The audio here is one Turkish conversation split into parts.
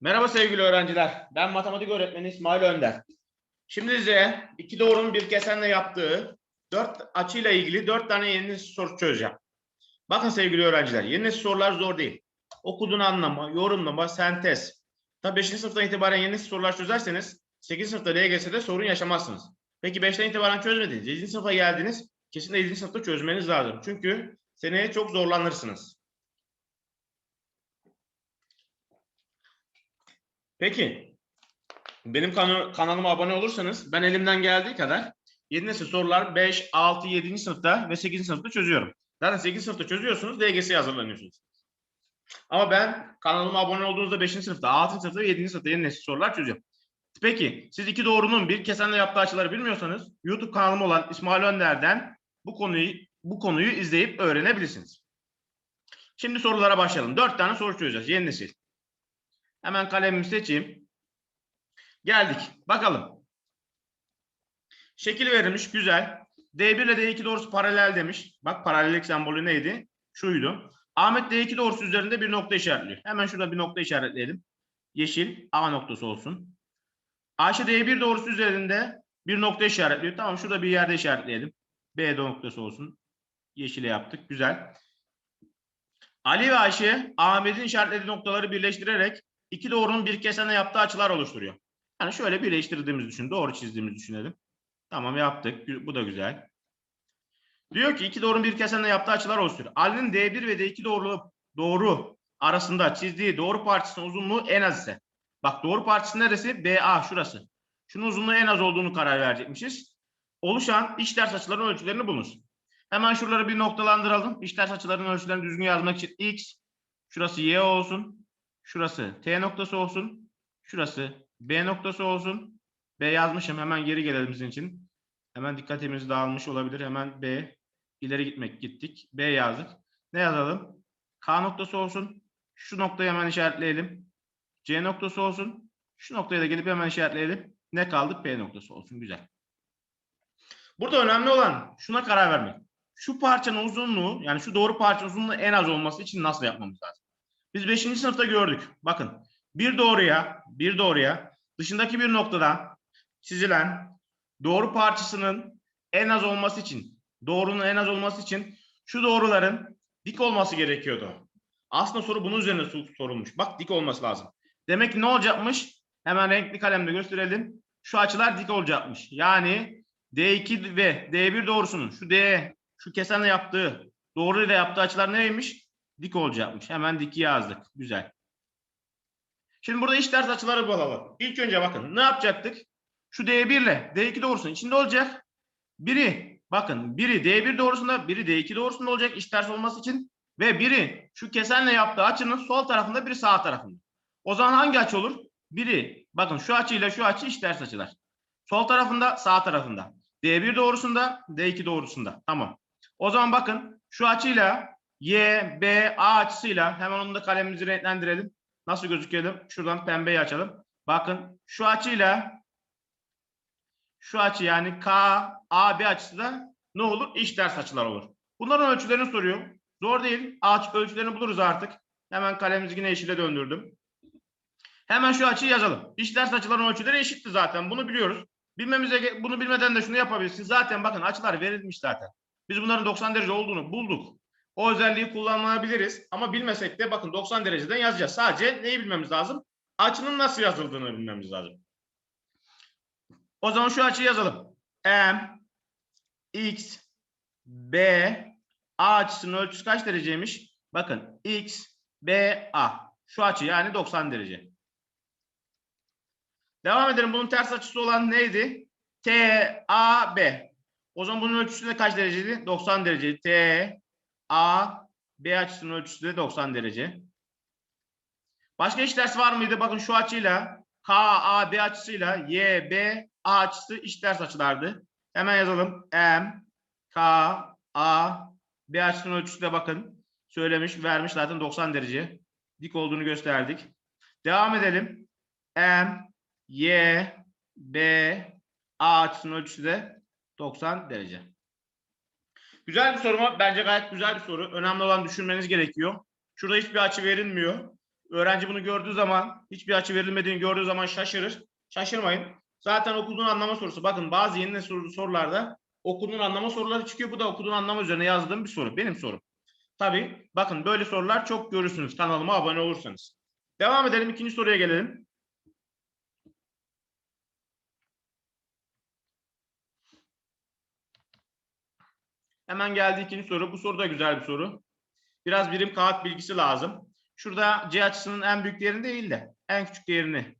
Merhaba sevgili öğrenciler. Ben matematik öğretmeni İsmail Önder. Şimdi size iki doğrunun bir kesenle yaptığı dört açıyla ilgili dört tane yeni soru çözeceğim. Bakın sevgili öğrenciler, yeni sorular zor değil. Okuduğunu anlama, yorumlama, sentez. Tabii 5. sınıftan itibaren yeni sorular çözerseniz 8. sınıfta LGS'de sorun yaşamazsınız. Peki 5'ten itibaren çözmediniz. 7. sınıfa geldiniz. Kesinlikle 7. sınıfta çözmeniz lazım. Çünkü seneye çok zorlanırsınız. Peki. Benim kana- kanalıma abone olursanız ben elimden geldiği kadar 7 nesil sorular 5, 6, 7. sınıfta ve 8. sınıfta çözüyorum. Zaten 8. sınıfta çözüyorsunuz, DGS'ye hazırlanıyorsunuz. Ama ben kanalıma abone olduğunuzda 5. sınıfta, 6. sınıfta ve 7. sınıfta yeni nesil sorular çözüyorum. Peki siz iki doğrunun bir kesenle yaptığı açıları bilmiyorsanız YouTube kanalım olan İsmail Önder'den bu konuyu bu konuyu izleyip öğrenebilirsiniz. Şimdi sorulara başlayalım. 4 tane soru çözeceğiz. Yeni nesil. Hemen kalemimi seçeyim. Geldik. Bakalım. Şekil verilmiş. Güzel. D1 ile D2 doğrusu paralel demiş. Bak paralellik sembolü neydi? Şuydu. Ahmet D2 doğrusu üzerinde bir nokta işaretliyor. Hemen şurada bir nokta işaretleyelim. Yeşil A noktası olsun. Ayşe D1 doğrusu üzerinde bir nokta işaretliyor. Tamam şurada bir yerde işaretleyelim. B noktası olsun. Yeşile yaptık. Güzel. Ali ve Ayşe Ahmet'in işaretlediği noktaları birleştirerek iki doğrunun bir kesene yaptığı açılar oluşturuyor. Yani şöyle birleştirdiğimizi düşün. Doğru çizdiğimizi düşünelim. Tamam yaptık. Bu da güzel. Diyor ki iki doğrunun bir kesene yaptığı açılar oluşturuyor. Ali'nin D1 ve D2 doğru, doğru arasında çizdiği doğru parçasının uzunluğu en az ise. Bak doğru parçası neresi? BA şurası. Şunun uzunluğu en az olduğunu karar verecekmişiz. Oluşan iç ters açıların ölçülerini bulunuz. Hemen şuraları bir noktalandıralım. İç ters açıların ölçülerini düzgün yazmak için x, şurası y olsun. Şurası T noktası olsun. Şurası B noktası olsun. B yazmışım. Hemen geri gelelim sizin için. Hemen dikkatimiz dağılmış olabilir. Hemen B ileri gitmek gittik. B yazdık. Ne yazalım? K noktası olsun. Şu noktayı hemen işaretleyelim. C noktası olsun. Şu noktaya da gelip hemen işaretleyelim. Ne kaldı? P noktası olsun. Güzel. Burada önemli olan şuna karar vermek. Şu parçanın uzunluğu yani şu doğru parçanın uzunluğu en az olması için nasıl yapmamız lazım? Biz 5. sınıfta gördük. Bakın bir doğruya, bir doğruya dışındaki bir noktadan çizilen doğru parçasının en az olması için, doğrunun en az olması için şu doğruların dik olması gerekiyordu. Aslında soru bunun üzerine sor- sorulmuş. Bak dik olması lazım. Demek ki ne olacakmış? Hemen renkli kalemle gösterelim. Şu açılar dik olacakmış. Yani D2 ve D1 doğrusunun şu D, şu kesenle yaptığı, doğru ile yaptığı açılar neymiş? Dik olacakmış. Hemen diki yazdık. Güzel. Şimdi burada iç ters açıları bulalım. İlk önce bakın ne yapacaktık? Şu D1 ile D2 doğrusunun içinde olacak. Biri bakın biri D1 doğrusunda biri D2 doğrusunda olacak iç ters olması için. Ve biri şu kesenle yaptığı açının sol tarafında biri sağ tarafında. O zaman hangi açı olur? Biri bakın şu açıyla şu açı iç ters açılar. Sol tarafında sağ tarafında. D1 doğrusunda D2 doğrusunda. Tamam. O zaman bakın şu açıyla Y, B, A açısıyla hemen onu da kalemimizi renklendirelim. Nasıl gözükelim? Şuradan pembeyi açalım. Bakın şu açıyla şu açı yani K, A, B açısı da ne olur? İç ters açılar olur. Bunların ölçülerini soruyor. Zor değil. Ağaç ölçülerini buluruz artık. Hemen kalemimizi yine yeşile döndürdüm. Hemen şu açıyı yazalım. İç ters açıların ölçüleri eşitti zaten. Bunu biliyoruz. Bilmemize bunu bilmeden de şunu yapabilirsiniz. Zaten bakın açılar verilmiş zaten. Biz bunların 90 derece olduğunu bulduk. O özelliği kullanabiliriz ama bilmesek de bakın 90 dereceden yazacağız. Sadece neyi bilmemiz lazım? Açının nasıl yazıldığını bilmemiz lazım. O zaman şu açıyı yazalım. M X B A açısının ölçüsü kaç dereceymiş? Bakın X B A. Şu açı yani 90 derece. Devam edelim. Bunun ters açısı olan neydi? T A B. O zaman bunun ölçüsü de kaç dereceydi? 90 derece. T A B açısının ölçüsü de 90 derece. Başka iç ters var mıydı? Bakın şu açıyla K A B açısıyla Y B A açısı iç ters açılardı. Hemen yazalım. M K A B açısının ölçüsü de bakın söylemiş, vermiş zaten 90 derece. Dik olduğunu gösterdik. Devam edelim. M Y B A açısının ölçüsü de 90 derece. Güzel bir soru mu? Bence gayet güzel bir soru. Önemli olan düşünmeniz gerekiyor. Şurada hiçbir açı verilmiyor. öğrenci bunu gördüğü zaman hiçbir açı verilmediğini gördüğü zaman şaşırır. Şaşırmayın. Zaten okuduğun anlama sorusu. Bakın bazı yeni nesil soru- sorularda okuduğun anlama soruları çıkıyor. Bu da okuduğun anlama üzerine yazdığım bir soru. Benim sorum. Tabii bakın böyle sorular çok görürsünüz kanalıma abone olursanız. Devam edelim. ikinci soruya gelelim. Hemen geldi ikinci soru. Bu soru da güzel bir soru. Biraz birim kağıt bilgisi lazım. Şurada C açısının en büyük değerini değil de en küçük değerini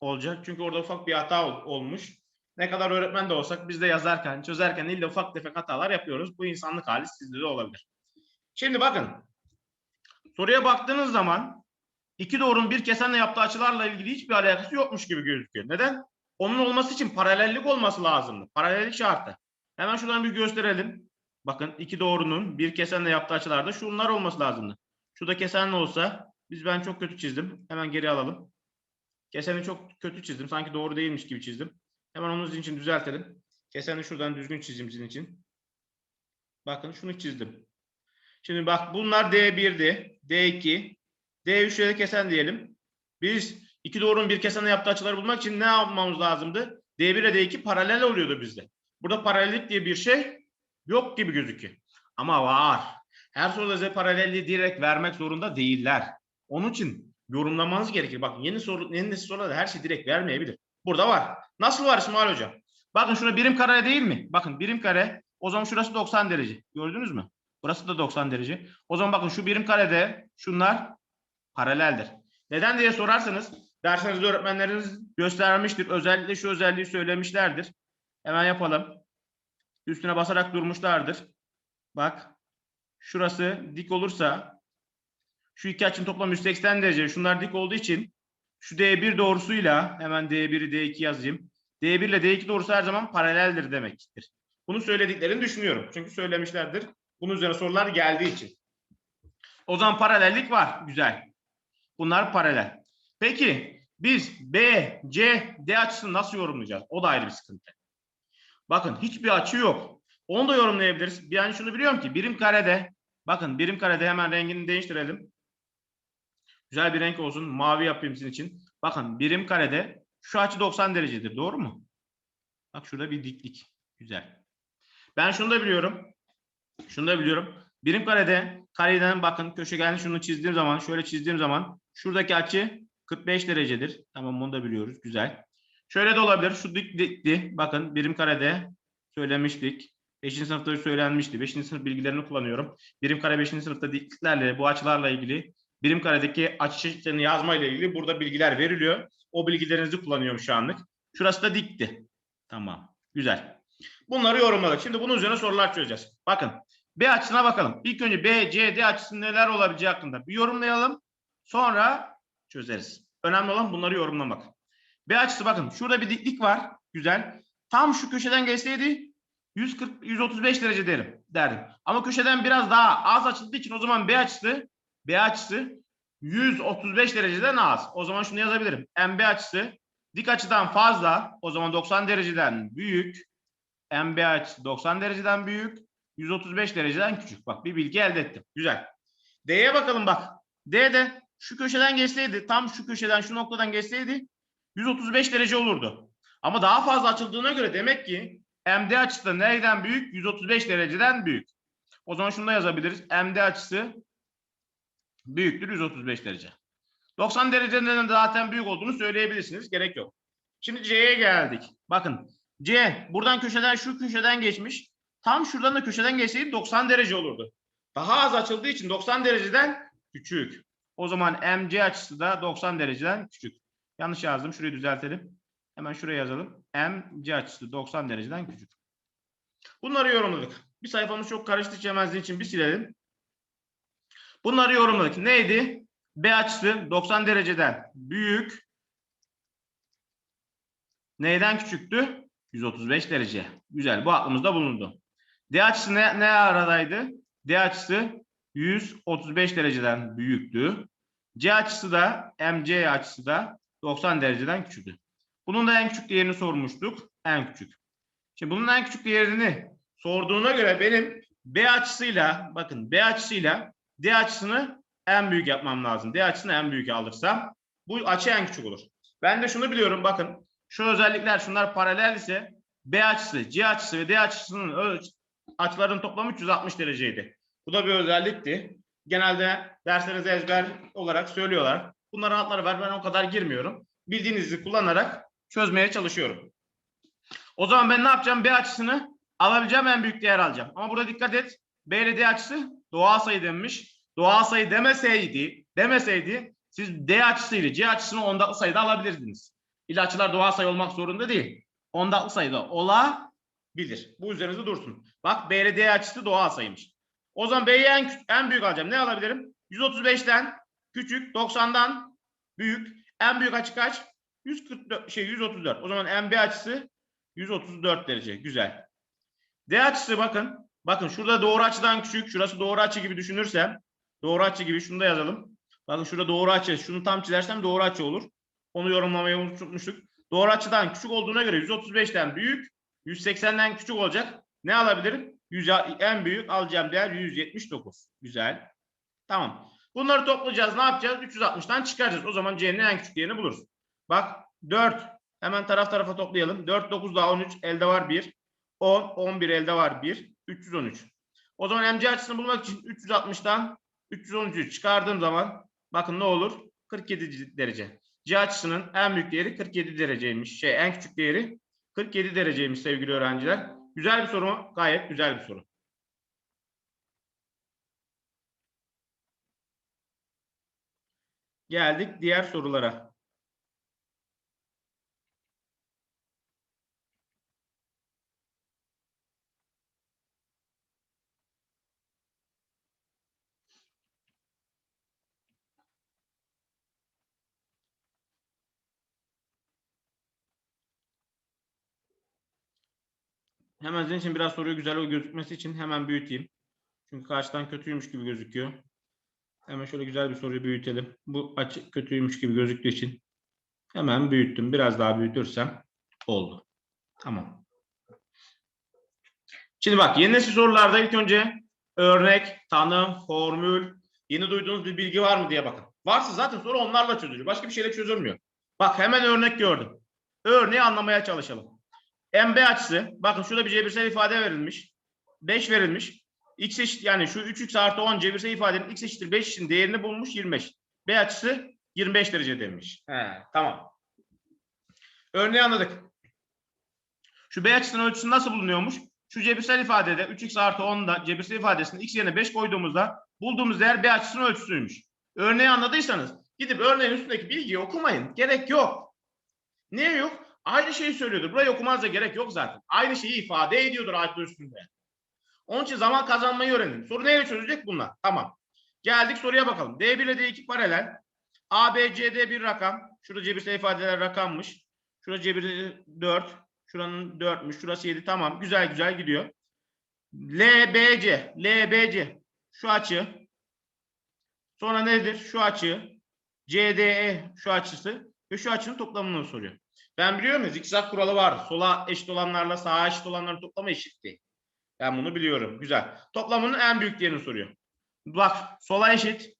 olacak. Çünkü orada ufak bir hata ol- olmuş. Ne kadar öğretmen de olsak biz de yazarken, çözerken de ufak tefek hatalar yapıyoruz. Bu insanlık hali sizde de olabilir. Şimdi bakın. Soruya baktığınız zaman iki doğrunun bir kesenle yaptığı açılarla ilgili hiçbir alakası yokmuş gibi gözüküyor. Neden? Onun olması için paralellik olması lazımdı. Paralellik şartı. Hemen şuradan bir gösterelim. Bakın iki doğrunun bir kesenle yaptığı açılarda şunlar olması lazımdı. Şurada kesenle olsa biz ben çok kötü çizdim. Hemen geri alalım. Keseni çok kötü çizdim. Sanki doğru değilmiş gibi çizdim. Hemen onun sizin için düzeltelim. Keseni şuradan düzgün çizeyim sizin için. Bakın şunu çizdim. Şimdi bak bunlar D1'di. D2. D3'e de kesen diyelim. Biz iki doğrunun bir kesenle yaptığı açıları bulmak için ne yapmamız lazımdı? D1 ile D2 paralel oluyordu bizde. Burada paralellik diye bir şey yok gibi gözüküyor. Ama var. Her soruda size paralelliği direkt vermek zorunda değiller. Onun için yorumlamanız gerekir. Bakın yeni soru, yeni nesil sorularda her şey direkt vermeyebilir. Burada var. Nasıl var İsmail Hocam? Bakın şurada birim kare değil mi? Bakın birim kare. O zaman şurası 90 derece. Gördünüz mü? Burası da 90 derece. O zaman bakın şu birim karede şunlar paraleldir. Neden diye sorarsanız derslerinizde öğretmenleriniz göstermiştir. Özellikle şu özelliği söylemişlerdir. Hemen yapalım. Üstüne basarak durmuşlardır. Bak. Şurası dik olursa şu iki açının toplamı 180 derece. Şunlar dik olduğu için şu D1 doğrusuyla hemen D1'i D2 yazayım. D1 ile D2 doğrusu her zaman paraleldir demektir. Bunu söylediklerini düşünüyorum. Çünkü söylemişlerdir. Bunun üzerine sorular geldiği için. O zaman paralellik var. Güzel. Bunlar paralel. Peki biz B, C, D açısını nasıl yorumlayacağız? O da ayrı bir sıkıntı. Bakın hiçbir açı yok. Onu da yorumlayabiliriz. Bir an şunu biliyorum ki birim karede bakın birim karede hemen rengini değiştirelim. Güzel bir renk olsun. Mavi yapayım sizin için. Bakın birim karede şu açı 90 derecedir. Doğru mu? Bak şurada bir diklik. Güzel. Ben şunu da biliyorum. Şunu da biliyorum. Birim karede kareden bakın köşegenli şunu çizdiğim zaman şöyle çizdiğim zaman şuradaki açı 45 derecedir. Tamam bunu da biliyoruz. Güzel. Şöyle de olabilir. Şu dik dikti. Bakın birim karede söylemiştik. 5. sınıfta söylenmişti. 5. sınıf bilgilerini kullanıyorum. Birim kare 5. sınıfta dikliklerle bu açılarla ilgili birim karedeki açı çeşitlerini yazma ile ilgili burada bilgiler veriliyor. O bilgilerinizi kullanıyorum şu anlık. Şurası da dikti. Tamam. Güzel. Bunları yorumladık. Şimdi bunun üzerine sorular çözeceğiz. Bakın B açısına bakalım. İlk önce B, C, D açısının neler olabileceği hakkında bir yorumlayalım. Sonra çözeriz. Önemli olan bunları yorumlamak. B açısı bakın şurada bir diklik var. Güzel. Tam şu köşeden geçseydi 140 135 derece derim derdim. Ama köşeden biraz daha az açıldığı için o zaman B açısı B açısı 135 dereceden az. O zaman şunu yazabilirim. MB açısı dik açıdan fazla. O zaman 90 dereceden büyük. MB açısı 90 dereceden büyük. 135 dereceden küçük. Bak bir bilgi elde ettim. Güzel. D'ye bakalım bak. D de şu köşeden geçseydi, tam şu köşeden, şu noktadan geçseydi 135 derece olurdu. Ama daha fazla açıldığına göre demek ki MD açısı da nereden büyük? 135 dereceden büyük. O zaman şunu da yazabiliriz. MD açısı büyüktür 135 derece. 90 dereceden de zaten büyük olduğunu söyleyebilirsiniz. Gerek yok. Şimdi C'ye geldik. Bakın C buradan köşeden şu köşeden geçmiş. Tam şuradan da köşeden geçseydi 90 derece olurdu. Daha az açıldığı için 90 dereceden küçük. O zaman MC açısı da 90 dereceden küçük. Yanlış yazdım. Şurayı düzeltelim. Hemen şuraya yazalım. MC açısı 90 dereceden küçük. Bunları yorumladık. Bir sayfamız çok karıştı çemezliği için bir silelim. Bunları yorumladık. Neydi? B açısı 90 dereceden büyük. Neyden küçüktü? 135 derece. Güzel. Bu aklımızda bulundu. D açısı ne, ne aradaydı? D açısı 135 dereceden büyüktü. C açısı da MC açısı da 90 dereceden küçüktü. Bunun da en küçük değerini sormuştuk. En küçük. Şimdi bunun en küçük değerini sorduğuna göre benim B açısıyla bakın B açısıyla D açısını en büyük yapmam lazım. D açısını en büyük alırsam bu açı en küçük olur. Ben de şunu biliyorum bakın. Şu özellikler şunlar paralel ise B açısı, C açısı ve D açısının ölç açıların toplamı 360 dereceydi. Bu da bir özellikti. Genelde derslerinizde ezber olarak söylüyorlar. Bunların altları var. Ben o kadar girmiyorum. Bildiğinizi kullanarak çözmeye çalışıyorum. O zaman ben ne yapacağım? B açısını alabileceğim en büyük değer alacağım. Ama burada dikkat et. B ile D açısı doğal sayı denmiş. Doğal sayı demeseydi, demeseydi siz D açısıyla C açısını ondatlı sayıda alabilirdiniz. İlla açılar doğal sayı olmak zorunda değil. Ondatlı sayıda olabilir. Bu üzerinizde dursun. Bak B ile D açısı doğal sayıymış. O zaman B'yi en, en büyük alacağım. Ne alabilirim? 135'ten küçük, 90'dan büyük. En büyük açı kaç? 144 şey 134. O zaman en B açısı 134 derece. Güzel. D açısı bakın. Bakın şurada doğru açıdan küçük. Şurası doğru açı gibi düşünürsem. Doğru açı gibi şunu da yazalım. Bakın şurada doğru açı. Şunu tam çizersem doğru açı olur. Onu yorumlamayı unutmuştuk. Doğru açıdan küçük olduğuna göre 135'ten büyük. 180'den küçük olacak. Ne alabilirim? 100, en büyük alacağım değer 179. Güzel. Tamam. Bunları toplayacağız. Ne yapacağız? 360'tan çıkaracağız. O zaman C'nin en küçük değerini buluruz. Bak 4. Hemen taraf tarafa toplayalım. 4, 9 daha 13. Elde var 1. 10, 11 elde var 1. 313. O zaman MC açısını bulmak için 360'tan 313'ü çıkardığım zaman bakın ne olur? 47 derece. C açısının en büyük değeri 47 dereceymiş. Şey en küçük değeri 47 dereceymiş sevgili öğrenciler. Güzel bir soru mu? Gayet güzel bir soru. Geldik diğer sorulara. Hemen sizin için biraz soruyu güzel gözükmesi için hemen büyüteyim. Çünkü karşıdan kötüymüş gibi gözüküyor. Hemen şöyle güzel bir soruyu büyütelim. Bu açı kötüymüş gibi gözüktüğü için hemen büyüttüm. Biraz daha büyütürsem oldu. Tamam. Şimdi bak yeni nesil sorularda ilk önce örnek, tanım, formül, yeni duyduğunuz bir bilgi var mı diye bakın. Varsa zaten soru onlarla çözülüyor. Başka bir şeyle çözülmüyor. Bak hemen örnek gördüm. Örneği anlamaya çalışalım. MB açısı. Bakın şurada bir cebirsel ifade verilmiş. 5 verilmiş. X eşit yani şu 3x artı 10 cebirsel ifadenin x eşittir 5 için değerini bulmuş 25. B açısı 25 derece demiş. He, tamam. Örneği anladık. Şu B açısının ölçüsü nasıl bulunuyormuş? Şu cebirsel ifadede 3x artı 10'da cebirsel ifadesini x yerine 5 koyduğumuzda bulduğumuz değer B açısının ölçüsüymüş. Örneği anladıysanız gidip örneğin üstündeki bilgiyi okumayın. Gerek yok. Niye yok? Aynı şeyi söylüyordur. Burayı okumanıza gerek yok zaten. Aynı şeyi ifade ediyordur adı üstünde. Onun için zaman kazanmayı öğrenin. Soru neyle çözecek bunlar? Tamam. Geldik soruya bakalım. D1 ile D2 paralel. A, B, C, D bir rakam. Şurada cebirsel ifadeler rakammış. Şurada cebir 4. Şuranın 4'müş. Şurası 7. Tamam. Güzel güzel gidiyor. L, B, C. L, B, C. Şu açı. Sonra nedir? Şu açı. C, D, E. Şu açısı. Ve şu açının toplamını soruyor. Ben biliyorum ya zikzak kuralı var. Sola eşit olanlarla sağa eşit olanların toplamı eşitti. Ben bunu biliyorum. Güzel. Toplamının en büyük değerini soruyor. Bak sola eşit.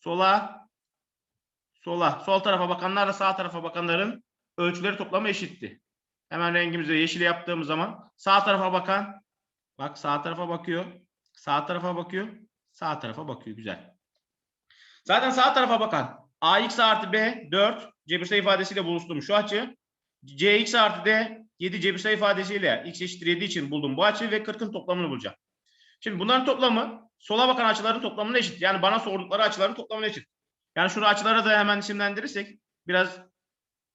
Sola. Sola. Sol tarafa bakanlarla sağ tarafa bakanların ölçüleri toplamı eşitti. Hemen rengimizi yeşile yaptığımız zaman sağ tarafa bakan bak sağ tarafa bakıyor. Sağ tarafa bakıyor. Sağ tarafa bakıyor. Güzel. Zaten sağ tarafa bakan ax artı b 4 cebirsel ifadesiyle buluştum şu açı. cx artı d 7 cebirsel ifadesiyle x eşittir 7 için buldum bu açı ve 40'ın toplamını bulacağım. Şimdi bunların toplamı sola bakan açıların toplamına eşit. Yani bana sordukları açıların toplamına eşit. Yani şunu açılara da hemen isimlendirirsek biraz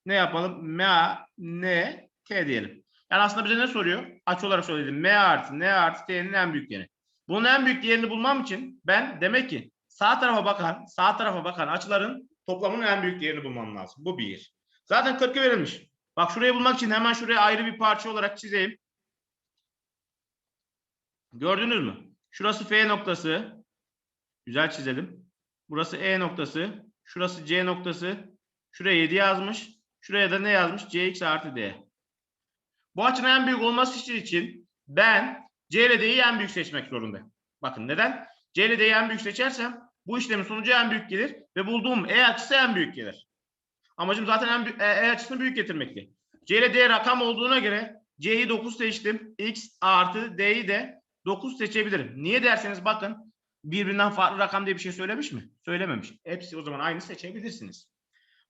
ne yapalım? M, A, N, T diyelim. Yani aslında bize ne soruyor? Açı olarak söyledim. M artı N artı T'nin en büyük değeri. Bunun en büyük değerini bulmam için ben demek ki sağ tarafa bakan, sağ tarafa bakan açıların toplamının en büyük değerini bulmam lazım. Bu bir. Zaten 40'ı verilmiş. Bak şurayı bulmak için hemen şuraya ayrı bir parça olarak çizeyim. Gördünüz mü? Şurası F noktası. Güzel çizelim. Burası E noktası. Şurası C noktası. Şuraya 7 yazmış. Şuraya da ne yazmış? Cx artı D. Bu açının en büyük olması için ben C ile D'yi en büyük seçmek zorundayım. Bakın neden? C ile D'yi en büyük seçersem bu işlemin sonucu en büyük gelir ve bulduğum E açısı en büyük gelir. Amacım zaten en E, E açısını büyük getirmekti. C ile D rakam olduğuna göre C'yi 9 seçtim. X artı D'yi de 9 seçebilirim. Niye derseniz bakın birbirinden farklı rakam diye bir şey söylemiş mi? Söylememiş. Hepsi o zaman aynı seçebilirsiniz.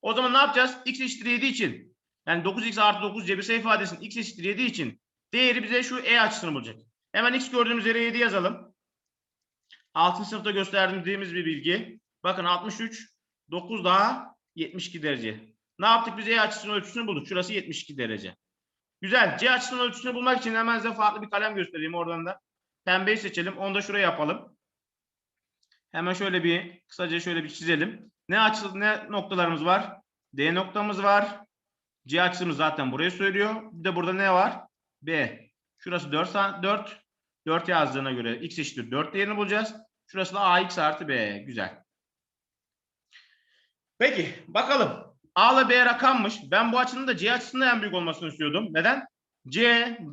O zaman ne yapacağız? X eşittir 7 için yani 9x artı 9 cebirsel ifadesinin x eşittir 7 için değeri bize şu E açısını bulacak. Hemen x gördüğümüz yere 7 yazalım. 6. sınıfta gösterdiğimiz bir bilgi. Bakın 63, 9 daha 72 derece. Ne yaptık? Biz E açısının ölçüsünü bulduk. Şurası 72 derece. Güzel. C açısının ölçüsünü bulmak için hemen size farklı bir kalem göstereyim oradan da. Pembeyi seçelim. Onu da şuraya yapalım. Hemen şöyle bir kısaca şöyle bir çizelim. Ne açı ne noktalarımız var? D noktamız var. C açımız zaten burayı söylüyor. Bir de burada ne var? B. Şurası 4 sa- 4 4 yazdığına göre x eşittir 4 değerini bulacağız. Şurası da ax artı b. Güzel. Peki bakalım. A ile B rakammış. Ben bu açının da C açısının en büyük olmasını istiyordum. Neden? C,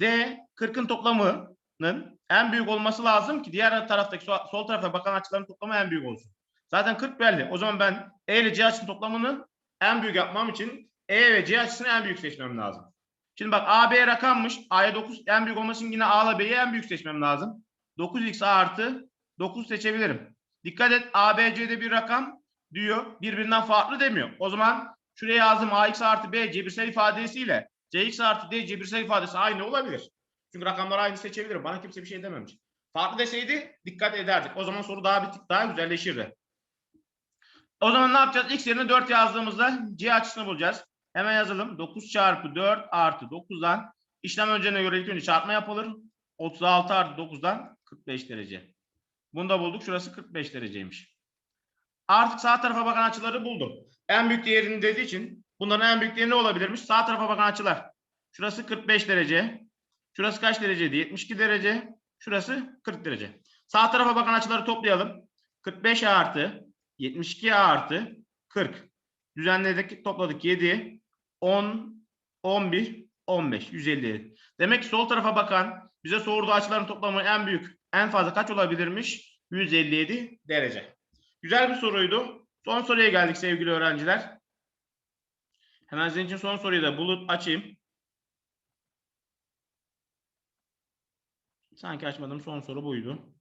D, 40'ın toplamının en büyük olması lazım ki diğer taraftaki sol, tarafa bakan açıların toplamı en büyük olsun. Zaten 40 belli. O zaman ben E ile C açısının toplamını en büyük yapmam için E ve C açısını en büyük seçmem lazım. Şimdi bak A, B rakammış. A'ya 9 en büyük olması için yine A ile B'yi en büyük seçmem lazım. 9x artı 9 seçebilirim. Dikkat et A, B, C'de bir rakam diyor. Birbirinden farklı demiyor. O zaman şuraya yazdım AX artı B cebirsel ifadesiyle CX artı D cebirsel ifadesi aynı olabilir. Çünkü rakamlar aynı seçebilirim. Bana kimse bir şey dememiş. Farklı deseydi dikkat ederdik. O zaman soru daha bir tık daha güzelleşirdi. O zaman ne yapacağız? X yerine 4 yazdığımızda C açısını bulacağız. Hemen yazalım. 9 çarpı 4 artı 9'dan işlem öncene göre ilk önce çarpma yapılır. 36 artı 9'dan 45 derece. Bunu da bulduk. Şurası 45 dereceymiş. Artık sağ tarafa bakan açıları buldum. En büyük değerini dediği için bunların en büyük değeri ne olabilirmiş? Sağ tarafa bakan açılar. Şurası 45 derece. Şurası kaç dereceydi? 72 derece. Şurası 40 derece. Sağ tarafa bakan açıları toplayalım. 45 artı 72 artı 40. Düzenledik, topladık 7, 10, 11, 15, 157. Demek ki sol tarafa bakan bize sorduğu açıların toplamı en büyük, en fazla kaç olabilirmiş? 157 derece. Güzel bir soruydu. Son soruya geldik sevgili öğrenciler. Hemen sizin için son soruyu da bulup açayım. Sanki açmadım son soru buydu.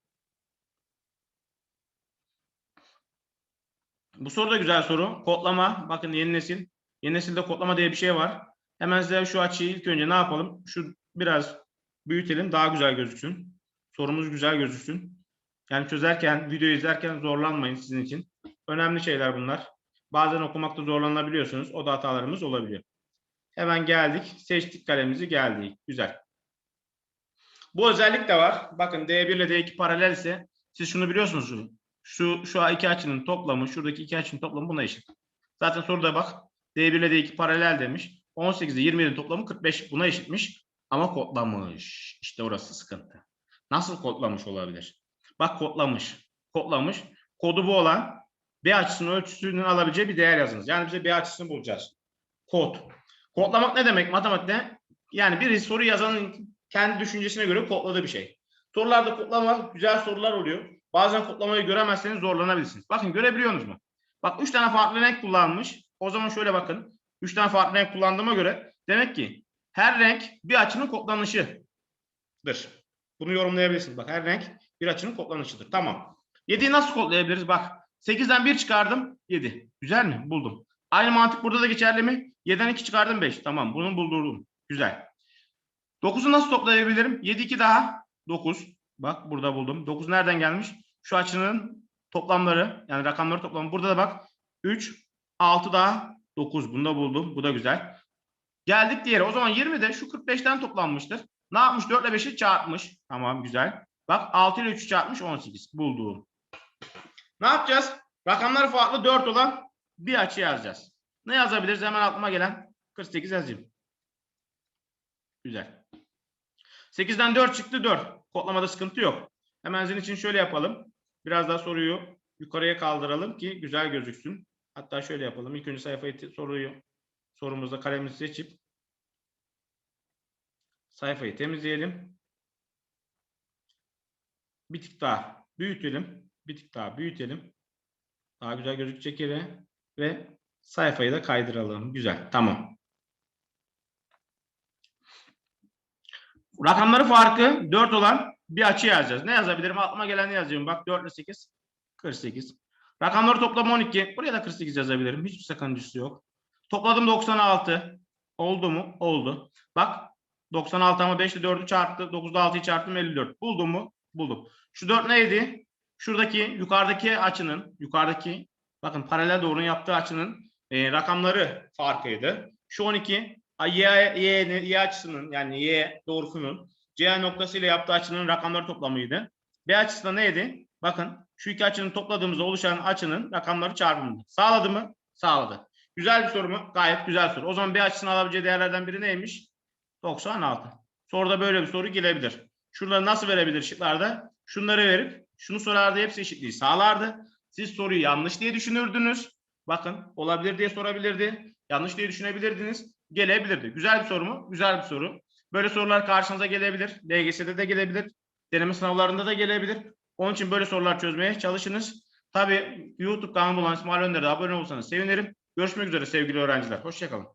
Bu soru da güzel soru. Kodlama. Bakın yeni nesil. Yeni nesilde kodlama diye bir şey var. Hemen size şu açıyı ilk önce ne yapalım? Şu biraz büyütelim. Daha güzel gözüksün. Sorumuz güzel gözüksün. Yani çözerken, video izlerken zorlanmayın sizin için. Önemli şeyler bunlar. Bazen okumakta zorlanabiliyorsunuz. O da hatalarımız olabiliyor. Hemen geldik. Seçtik kalemimizi geldik. Güzel. Bu özellik de var. Bakın D1 ile D2 paralel ise siz şunu biliyorsunuz. Şu şu iki açının toplamı, şuradaki iki açının toplamı buna eşit. Zaten soruda bak D1 ile D2 paralel demiş. 18 ile 27'nin toplamı 45 buna eşitmiş. Ama kodlamış. İşte orası sıkıntı. Nasıl kodlamış olabilir? Bak kodlamış. Kodlamış. Kodu bu olan B açısının ölçüsünün alabileceği bir değer yazınız. Yani bize B açısını bulacağız. Kod. Kodlamak ne demek matematikte? Yani bir soru yazanın kendi düşüncesine göre kodladığı bir şey. Sorularda kodlama güzel sorular oluyor. Bazen kodlamayı göremezseniz zorlanabilirsiniz. Bakın görebiliyorsunuz mu? Bak 3 tane farklı renk kullanmış. O zaman şöyle bakın. 3 tane farklı renk kullandığıma göre demek ki her renk bir açının kodlanışıdır. Bunu yorumlayabilirsiniz. Bak her renk bir açının kodlanışıdır. Tamam. 7'yi nasıl kodlayabiliriz? Bak 8'den 1 çıkardım 7. Güzel mi? Buldum. Aynı mantık burada da geçerli mi? 7'den 2 çıkardım 5. Tamam bunu buldurdum. Güzel. 9'u nasıl toplayabilirim? 7 2 daha 9. Bak burada buldum. 9 nereden gelmiş? Şu açının toplamları yani rakamları toplamı. Burada da bak 3 6 daha 9. Bunu da buldum. Bu da güzel. Geldik diğeri. O zaman 20 de şu 45'ten toplanmıştır. Ne yapmış? 4 ile 5'i çarpmış. Tamam güzel. Bak 6 ile 3'ü çarpmış 18. Bulduğum. Ne yapacağız? Rakamları farklı 4 olan bir açı yazacağız. Ne yazabiliriz? Hemen aklıma gelen 48 yazayım. Güzel. 8'den 4 çıktı 4. Kodlamada sıkıntı yok. Hemen sizin için şöyle yapalım. Biraz daha soruyu yukarıya kaldıralım ki güzel gözüksün. Hatta şöyle yapalım. İlk önce sayfayı soruyu sorumuzda kalemimizi seçip sayfayı temizleyelim. Bir tık daha büyütelim. bir tık daha büyütelim. Daha güzel gözükecek yere ve sayfayı da kaydıralım. Güzel. Tamam. Rakamları farkı 4 olan bir açı yazacağız. Ne yazabilirim? Aklıma gelen yazıyorum. Bak 4 ile 8 48. Rakamları toplam 12. Buraya da 48 yazabilirim. Hiçbir sakıncası yok. Topladım 96. Oldu mu? Oldu. Bak 96 ama 5 ile 4'ü çarptı. 9 ile 6'yı çarptım 54. Buldum mu? Buldum. Şu 4 neydi? Şuradaki yukarıdaki açının yukarıdaki bakın paralel doğrunun yaptığı açının e, rakamları farkıydı. Şu 12 a, y, y, y açısının yani y doğrusunun C noktası ile yaptığı açının rakamları toplamıydı. B açısı neydi? Bakın şu iki açının topladığımızda oluşan açının rakamları çarpımıydı. Sağladı mı? Sağladı. Güzel bir soru mu? Gayet güzel soru. O zaman B açısının alabileceği değerlerden biri neymiş? 96. Soruda böyle bir soru gelebilir. Şuraları nasıl verebilir şıklarda? Şunları verip şunu sorardı hepsi eşitliği sağlardı. Siz soruyu yanlış diye düşünürdünüz. Bakın olabilir diye sorabilirdi. Yanlış diye düşünebilirdiniz. Gelebilirdi. Güzel bir soru mu? Güzel bir soru. Böyle sorular karşınıza gelebilir. DGS'de de gelebilir. Deneme sınavlarında da gelebilir. Onun için böyle sorular çözmeye çalışınız. Tabii YouTube kanalı olan İsmail Önder'e abone olursanız sevinirim. Görüşmek üzere sevgili öğrenciler. Hoşçakalın.